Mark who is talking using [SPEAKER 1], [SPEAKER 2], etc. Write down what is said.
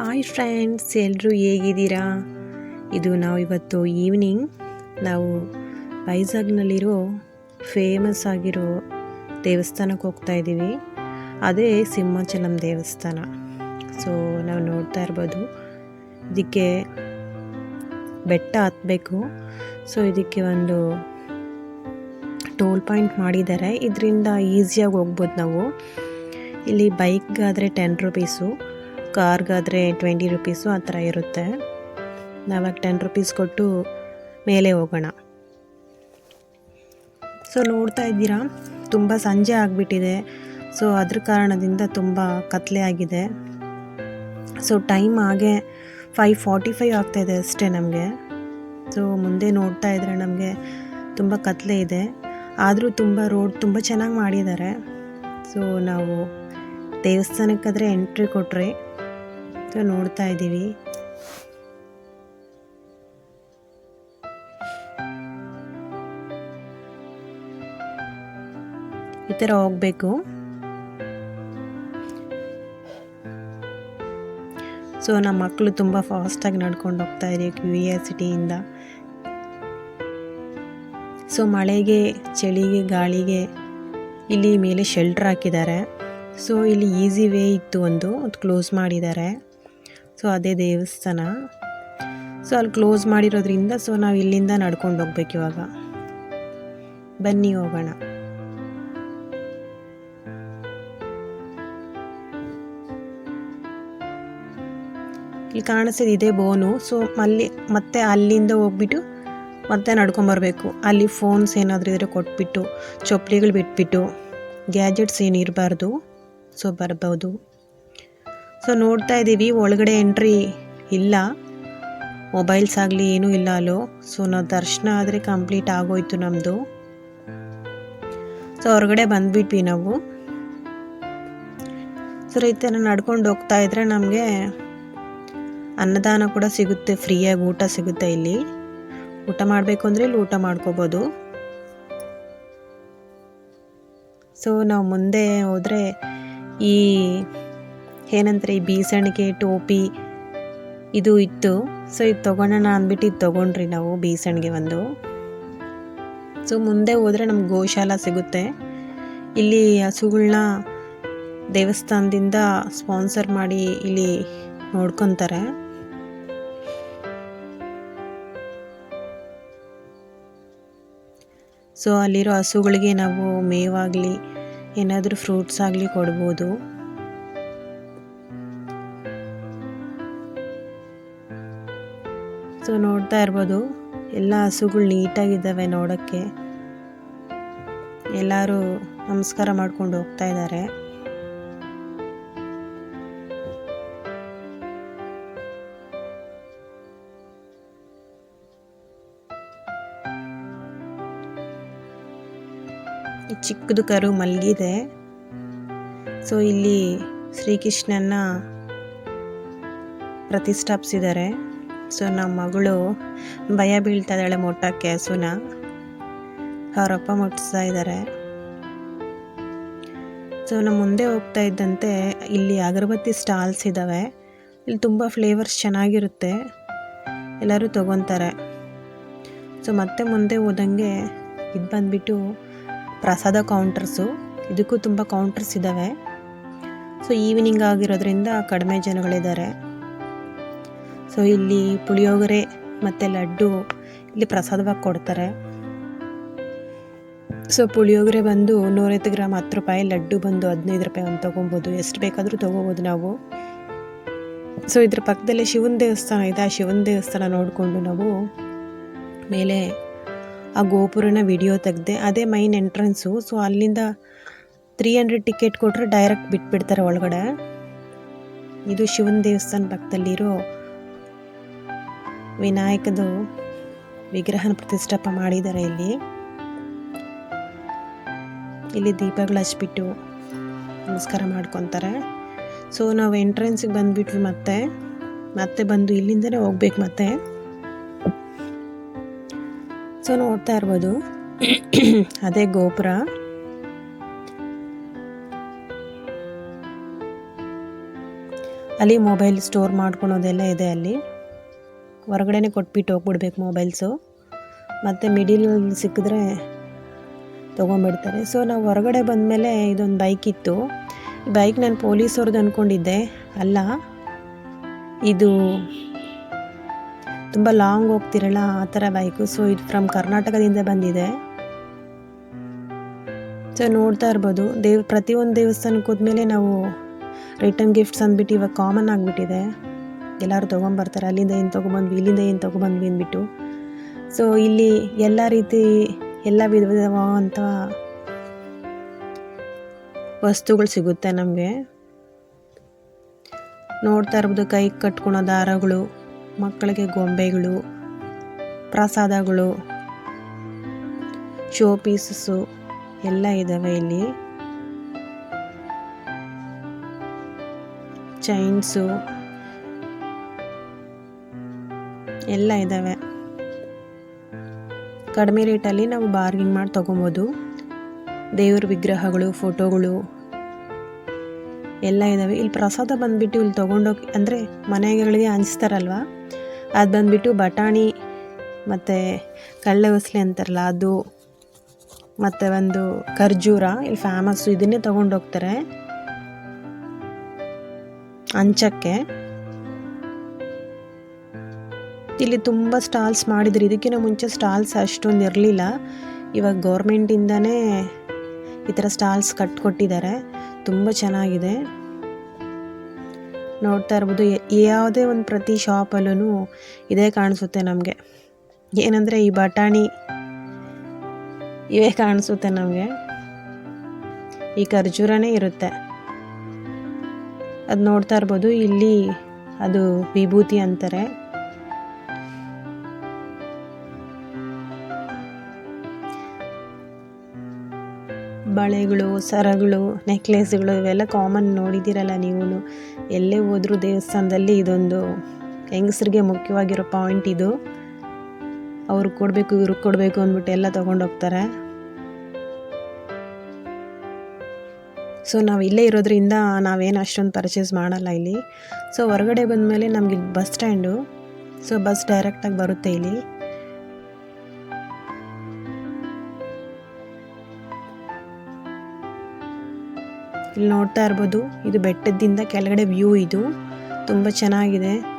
[SPEAKER 1] Hi friends ಎಲ್ಲರೂ ಹೇಗಿದ್ದೀರಾ? ಇದು ನಾವು ಇವತ್ತು ಈವ್ನಿಂಗ್. ನಾವು ವೈಜಾಗ್ನಲ್ಲಿರೋ ಫೇಮಸ್ ಆಗಿರೋ ದೇವಸ್ಥಾನಕ್ಕೆ ಹೋಗ್ತಾ ಇದ್ದೀವಿ. ಅದೇ ಸಿಂಹಾಚಲಂ ದೇವಸ್ಥಾನ. ಸೊ, ನಾವು ನೋಡ್ತಾ ಇರ್ಬೋದು. ಇದಕ್ಕೆ ಬೆಟ್ಟ ಹತ್ತಬೇಕು ಸೊ, ಇದಕ್ಕೆ ಒಂದು ಟೋಲ್ ಪಾಯಿಂಟ್ ಮಾಡಿದ್ದಾರೆ. ಇದರಿಂದ ಈಸಿಯಾಗಿ ಹೋಗ್ಬೋದು ನಾವು. ಇಲ್ಲಿ ಬೈಕ್ಗಾದರೆ ಟೆನ್ ರುಪೀಸು. ಕಾರ್ಗಾದರೆ ಟ್ವೆಂಟಿ ರುಪೀಸು ಆ ಥರ ಇರುತ್ತೆ. ನಾವಾಗ ಟೆನ್ ರುಪೀಸ್ ಕೊಟ್ಟು ಮೇಲೆ ಹೋಗೋಣ. ಸೊ, ನೋಡ್ತಾ ಇದ್ದೀರಾ? ತುಂಬ ಸಂಜೆ ಆಗಿಬಿಟ್ಟಿದೆ. ಸೊ, ಅದ್ರ ಕಾರಣದಿಂದ ತುಂಬ ಕತ್ಲೆ ಆಗಿದೆ. ಸೊ, ಟೈಮ್ ಹಾಗೆ ಫೈವ್ ಫಾರ್ಟಿ ಫೈವ್ ಆಗ್ತಾಯಿದೆ ಅಷ್ಟೇ ನಮಗೆ. ಸೊ, ಮುಂದೆ ನೋಡ್ತಾ ಇದ್ದರೆ ನಮಗೆ ತುಂಬ ಕತ್ಲೆ ಇದೆ. ಆದರೂ ತುಂಬ ರೋಡ್ ತುಂಬ ಚೆನ್ನಾಗಿ ಮಾಡಿದ್ದಾರೆ. ಸೊ, ನಾವು ದೇವಸ್ಥಾನಕ್ಕಾದರೆ ಎಂಟ್ರಿ ಕೊಟ್ರಿ ಸೊ ನೋಡ್ತಾ ಇದ್ದೀವಿ. ಈ ಥರ ಹೋಗಬೇಕು. ಸೊ, ನಮ್ಮ ಮಕ್ಕಳು ತುಂಬ ಫಾಸ್ಟಾಗಿ ನಡ್ಕೊಂಡು ಹೋಗ್ತಾ ಇದ್ದೀವಿ ಕ್ಯೂರಿಯಾಸಿಟಿಯಿಂದ. ಸೊ, ಮಳೆಗೆ, ಚಳಿಗೆ, ಗಾಳಿಗೆ ಇಲ್ಲಿ ಮೇಲೆ ಶೆಲ್ಟರ್ ಹಾಕಿದ್ದಾರೆ. ಸೊ, ಇಲ್ಲಿ ಈಸಿ ವೇ ಇತ್ತು ಒಂದು. ಅದು ಕ್ಲೋಸ್ ಮಾಡಿದ್ದಾರೆ. ಸೊ ಅದೇ ದೇವಸ್ಥಾನ. ಸೊ ಅಲ್ಲಿ ಕ್ಲೋಸ್ ಮಾಡಿರೋದ್ರಿಂದ ಸೊ ನಾವು ಇಲ್ಲಿಂದ ನಡ್ಕೊಂಡು ಹೋಗ್ಬೇಕು ಇವಾಗ. ಬನ್ನಿ ಹೋಗೋಣ. ಇಲ್ಲಿ ಕಾಣಿಸಿದ ಇದೆ ಬೋನು. ಸೊ ಅಲ್ಲಿ ಮತ್ತೆ ಅಲ್ಲಿಂದ ಹೋಗ್ಬಿಟ್ಟು ಮತ್ತೆ ನಡ್ಕೊಂಬರ್ಬೇಕು ಅಲ್ಲಿ ಫೋನ್ಸ್ ಏನಾದರೂ ಇದ್ರೆ ಕೊಟ್ಬಿಟ್ಟು, ಚಪ್ಪಲಿಗಳು ಬಿಟ್ಬಿಟ್ಟು ಗ್ಯಾಜೆಟ್ಸ್ ಏನು ಇರಬಾರ್ದು, ಸೊ ಬರ್ಬೋದು. ಸೊ ನೋಡ್ತಾ ಇದ್ದೀವಿ ಒಳಗಡೆ ಎಂಟ್ರಿ ಇಲ್ಲ. ಮೊಬೈಲ್ಸ್ ಆಗಲಿ ಏನೂ ಇಲ್ಲ ಅಲ್ಲೋ. ಸೊ ನಾವು ದರ್ಶನ ಆದರೆ ಕಂಪ್ಲೀಟ್ ಆಗೋಯ್ತು ನಮ್ಮದು ಸೊ ಹೊರಗಡೆ ಬಂದ್ಬಿಟ್ವಿ ನಾವು. ಸೊ ರೈತನ ನಡ್ಕೊಂಡು ಹೋಗ್ತಾ ಇದ್ರೆ ನಮಗೆ ಅನ್ನದಾನ ಕೂಡ ಸಿಗುತ್ತೆ, ಫ್ರೀಯಾಗಿ ಊಟ ಸಿಗುತ್ತೆ ಇಲ್ಲಿ. ಊಟ ಮಾಡಬೇಕು ಅಂದರೆ ಇಲ್ಲಿ ಊಟ ಮಾಡ್ಕೋಬೋದು. ಸೊ ನಾವು ಮುಂದೆ ಹೋದರೆ ಈ ಏನಂತಾರೆ ಈ ಬೀಸಣಿಗೆ ಟೋಪಿ ಇದು ಇತ್ತು. ಸೊ ಇದು ತೊಗೊಳೋಣ ಅಂದ್ಬಿಟ್ಟು ಇದು ತೊಗೊಂಡ್ರಿ ನಾವು ಬೀಸಣಿಗೆ ಒಂದು. ಸೊ ಮುಂದೆ ಹೋದರೆ ನಮ್ಗೆ ಗೋಶಾಲ ಸಿಗುತ್ತೆ. ಇಲ್ಲಿ ಹಸುಗಳನ್ನ ದೇವಸ್ಥಾನದಿಂದ ಸ್ಪಾನ್ಸರ್ ಮಾಡಿ ಇಲ್ಲಿ ನೋಡ್ಕೊತಾರೆ. ಸೊ ಅಲ್ಲಿರೋ ಹಸುಗಳಿಗೆ ನಾವು ಮೇವಾಗಲಿ ಏನಾದರೂ ಫ್ರೂಟ್ಸ್ ಆಗಲಿ ಕೊಡ್ಬೋದು. ಸೊ ನೋಡ್ತಾ ಇರ್ಬೋದು. ಎಲ್ಲ ಹಸುಗಳು ನೀಟಾಗಿದ್ದಾವೆ ನೋಡೋಕ್ಕೆ. ಎಲ್ಲರೂ ನಮಸ್ಕಾರ ಮಾಡ್ಕೊಂಡು ಹೋಗ್ತಾ ಇದ್ದಾರೆ. ಚಿಕ್ಕದು ಕರು ಮಲಗಿದೆ. ಸೊ ಇಲ್ಲಿ ಶ್ರೀಕೃಷ್ಣನ ಪ್ರತಿಷ್ಠಾಪಿಸಿದ್ದಾರೆ. ಸೊ ನಮ್ಮ ಮಗಳು ಭಯ ಬೀಳ್ತಾ ಇದ್ದಾಳೆ ಮೊಟ್ಟಕ್ಕೆ ಹಸುನ ಅವರಪ್ಪ ಮುಟ್ಟಿಸ್ತಾ ಇದ್ದಾರೆ. ಸೊ ನಮ್ಮ ಮುಂದೆ ಹೋಗ್ತಾ ಇದ್ದಂತೆ ಇಲ್ಲಿ ಅಗರಬತ್ತಿ ಸ್ಟಾಲ್ಸ್ ಇದ್ದಾವೆ. ಇಲ್ಲಿ ತುಂಬ ಫ್ಲೇವರ್ಸ್ ಚೆನ್ನಾಗಿರುತ್ತೆ. ಎಲ್ಲರೂ ತೊಗೊತಾರೆ. ಸೊ ಮತ್ತೆ ಮುಂದೆ ಹೋದಂಗೆ ಇದು ಬಂದುಬಿಟ್ಟು ಪ್ರಸಾದ ಕೌಂಟರ್ಸು ಇದಕ್ಕೂ ತುಂಬ ಕೌಂಟರ್ಸ್ ಇದ್ದಾವೆ. ಸೊ ಈವ್ನಿಂಗ್ ಆಗಿರೋದ್ರಿಂದ ಕಡಿಮೆ ಜನಗಳಿದ್ದಾರೆ. ಸೊ ಇಲ್ಲಿ ಪುಳಿಯೋಗರೆ ಮತ್ತು ಲಡ್ಡು ಇಲ್ಲಿ ಪ್ರಸಾದವಾಗಿ ಕೊಡ್ತಾರೆ. ಸೊ ಪುಳಿಯೋಗರೆ ಬಂದು ನೂರೈವತ್ತು ಗ್ರಾಮ್ ಹತ್ತು ರೂಪಾಯಿ, ಲಡ್ಡು ಬಂದು ಹದಿನೈದು ರೂಪಾಯಿ ಒಂದು ತೊಗೊಬೋದು. ಎಷ್ಟು ಬೇಕಾದರೂ ತೊಗೋಬೋದು ನಾವು. ಸೊ ಇದ್ರ ಪಕ್ಕದಲ್ಲೇ ಶಿವನ ದೇವಸ್ಥಾನ ಇದೆ. ಆ ಶಿವನ ದೇವಸ್ಥಾನ ನೋಡಿಕೊಂಡು ನಾವು ಮೇಲೆ ಆ ಗೋಪುರನ ವಿಡಿಯೋ ತೆಗೆದೆ, ಅದೇ ಮೈನ್ ಎಂಟ್ರೆನ್ಸು ಸೊ ಅಲ್ಲಿಂದ ತ್ರೀ ಹಂಡ್ರೆಡ್ ಟಿಕೆಟ್ ಕೊಟ್ಟರೆ ಡೈರೆಕ್ಟ್ ಬಿಟ್ಬಿಡ್ತಾರೆ ಒಳಗಡೆ. ಇದು ಶಿವನ ದೇವಸ್ಥಾನ ಪಕ್ಕದಲ್ಲಿರೋ ವಿನಾಯಕದು ವಿಗ್ರಹನ ಪ್ರತಿಷ್ಠಾಪ ಮಾಡಿದ್ದಾರೆ ಇಲ್ಲಿ. ಇಲ್ಲಿ ದೀಪಗಳು ಹಚ್ಬಿಟ್ಟು ನಮಸ್ಕಾರ ಮಾಡ್ಕೊತಾರೆ. ಸೊ ನಾವು ಎಂಟ್ರೆನ್ಸಿಗೆ ಬಂದುಬಿಟ್ವಿ ಮತ್ತೆ. ಮತ್ತೆ ಬಂದು ಇಲ್ಲಿಂದನೇ ಹೋಗ್ಬೇಕು ಮತ್ತೆ. ಸೊ ನೋಡ್ತಾ ಇರ್ಬೋದು. ಅದೇ ಗೋಪುರ. ಅಲ್ಲಿ ಮೊಬೈಲ್ ಸ್ಟೋರ್ ಮಾಡ್ಕೊಳೋದೆಲ್ಲ ಇದೆ ಅಲ್ಲಿ. ಹೊರಗಡೆನೆ ಕೊಟ್ಬಿಟ್ಟು ಹೋಗ್ಬಿಡ್ಬೇಕು ಮೊಬೈಲ್ಸು ಮತ್ತು ಮಿಡಿಲಲ್ಲಿ ಸಿಕ್ಕಿದ್ರೆ ತೊಗೊಂಬಿಡ್ತಾರೆ ಸೊ ನಾವು ಹೊರಗಡೆ ಬಂದಮೇಲೆ ಇದೊಂದು ಬೈಕ್ ಇತ್ತು. ಈ ಬೈಕ್ ನಾನು ಪೊಲೀಸವ್ರದ್ದು ಅಂದ್ಕೊಂಡಿದ್ದೆ ಅಲ್ಲ, ಇದು ತುಂಬ ಲಾಂಗ್ ಹೋಗ್ತಿರಲ್ಲ ಆ ಥರ ಬೈಕು ಸೊ ಇದು ಫ್ರಮ್ ಕರ್ನಾಟಕದಿಂದ ಬಂದಿದೆ. ಸೊ ನೋಡ್ತಾ ಇರ್ಬೋದು. ದೇವ್, ಪ್ರತಿಯೊಂದು ದೇವಸ್ಥಾನಕ್ಕೆ ಹೋದ್ಮೇಲೆ ನಾವು ರಿಟರ್ನ್ ಗಿಫ್ಟ್ಸ್ ಅಂದ್ಬಿಟ್ಟು ಇವಾಗ ಕಾಮನ್ ಆಗಿಬಿಟ್ಟಿದೆ. ಎಲ್ಲರೂ ತೊಗೊಂಬರ್ತಾರೆ, ಅಲ್ಲಿಂದ ಏನು ತೊಗೊಬಂದ್ವಿ, ಇಲ್ಲಿಂದ ಏನು ತೊಗೊಬಂದ್ವಿ ಅಂದ್ಬಿಟ್ಟು. ಸೊ ಇಲ್ಲಿ ಎಲ್ಲ ರೀತಿ ಎಲ್ಲ ವಿಧ ವಿಧವಾದಂಥ ವಸ್ತುಗಳು ಸಿಗುತ್ತೆ ನಮಗೆ. ನೋಡ್ತಾ ಇರ್ಬೋದು, ಕೈ ಕಟ್ಕೊಳೋ ದಾರಗಳು, ಮಕ್ಕಳಿಗೆ ಗೊಂಬೆಗಳು, ಪ್ರಸಾದಗಳು ಶೋ ಪೀಸಸ್ಸು ಎಲ್ಲ ಇದ್ದಾವೆ ಇಲ್ಲಿ. ಚೈನ್ಸು ಎಲ್ಲ ಇದ್ದಾವೆ ಕಡಿಮೆ ರೇಟಲ್ಲಿ ನಾವು ಬಾರ್ಗಿಂಗ್ ಮಾಡಿ ತೊಗೊಬೋದು. ದೇವ್ರ ವಿಗ್ರಹಗಳು ಫೋಟೋಗಳು ಎಲ್ಲ ಇದ್ದಾವೆ ಇಲ್ಲಿ ಪ್ರಸಾದ ಬಂದುಬಿಟ್ಟು ಇಲ್ಲಿ ತೊಗೊಂಡೋಗಿ, ಅಂದರೆ ಮನೆಗಳಿಗೆ ಹಂಚ್ತಾರಲ್ವ? ಅದು ಬಂದುಬಿಟ್ಟು ಬಟಾಣಿ ಮತ್ತು ಕಳ್ಳೆ ಉಸ್ಲಿ ಅಂತಾರಲ್ಲ, ಅದು ಮತ್ತು ಒಂದು ಖರ್ಜೂರ, ಇಲ್ಲಿ ಫೇಮಸ್ಸು ಇದನ್ನೇ ತೊಗೊಂಡೋಗ್ತಾರೆ. ಹಂಚಕ್ಕೆ ಇಲ್ಲಿ ತುಂಬ ಸ್ಟಾಲ್ಸ್ ಮಾಡಿದ್ರು. ಇದಕ್ಕಿಂತ ಮುಂಚೆ ಸ್ಟಾಲ್ಸ್ ಅಷ್ಟೊಂದು ಇರಲಿಲ್ಲ. ಇವಾಗ ಗೌರ್ಮೆಂಟಿಂದನೇ ಈ ಥರ ಸ್ಟಾಲ್ಸ್ ಕಟ್ಕೊಟ್ಟಿದ್ದಾರೆ. ತುಂಬ ಚೆನ್ನಾಗಿದೆ. ನೋಡ್ತಾ ಇರ್ಬೋದು, ಯಾವುದೇ ಒಂದು ಪ್ರತಿ ಶಾಪಲ್ಲೂ ಇದೇ ಕಾಣಿಸುತ್ತೆ ನಮಗೆ. ಏನಂದರೆ ಈ ಬಟಾಣಿ ಇವೇ ಕಾಣಿಸುತ್ತೆ ನಮಗೆ. ಈ ಖರ್ಜೂರನೇ ಇರುತ್ತೆ. ಅದು ನೋಡ್ತಾ ಇರ್ಬೋದು, ಇಲ್ಲಿ ಅದು ವಿಭೂತಿ ಅಂತಾರೆ. ಬಳೆಗಳು, ಸರಗಳು, ನೆಕ್ಲೆಸ್ಗಳು ಇವೆಲ್ಲ ಕಾಮನ್ ನೋಡಿದ್ದೀರಲ್ಲ ನೀವು ಎಲ್ಲೇ ಹೋದರೂ ದೇವಸ್ಥಾನದಲ್ಲಿ ಇದೊಂದು ಹೆಂಗಸ್ರಿಗೆ ಮುಖ್ಯವಾಗಿರೋ ಪಾಯಿಂಟ್ ಇದು. ಅವ್ರಿಗೆ ಕೊಡಬೇಕು, ಇವ್ರಿಗೆ ಕೊಡಬೇಕು ಅಂದ್ಬಿಟ್ಟು ಎಲ್ಲ ತೊಗೊಂಡೋಗ್ತಾರೆ ಸೊ ನಾವು ಇಲ್ಲೇ ಇರೋದ್ರಿಂದ ನಾವೇನು ಅಷ್ಟೊಂದು ಪರ್ಚೇಸ್ ಮಾಡಲ್ಲ ಇಲ್ಲಿ. ಸೊ ಹೊರಗಡೆ ಬಂದಮೇಲೆ ನಮಗೆ ಬಸ್ ಸ್ಟ್ಯಾಂಡು ಸೊ ಬಸ್ ಡೈರೆಕ್ಟಾಗಿ ಬರುತ್ತೆ ಇಲ್ಲಿ. ಇಲ್ಲಿ ನೋಡ್ತಾ ಇರ್ಬೋದು. ಇದು ಬೆಟ್ಟದಿಂದ ಕೆಳಗಡೆ ವ್ಯೂ ಇದು. ತುಂಬಾ ಚೆನ್ನಾಗಿದೆ.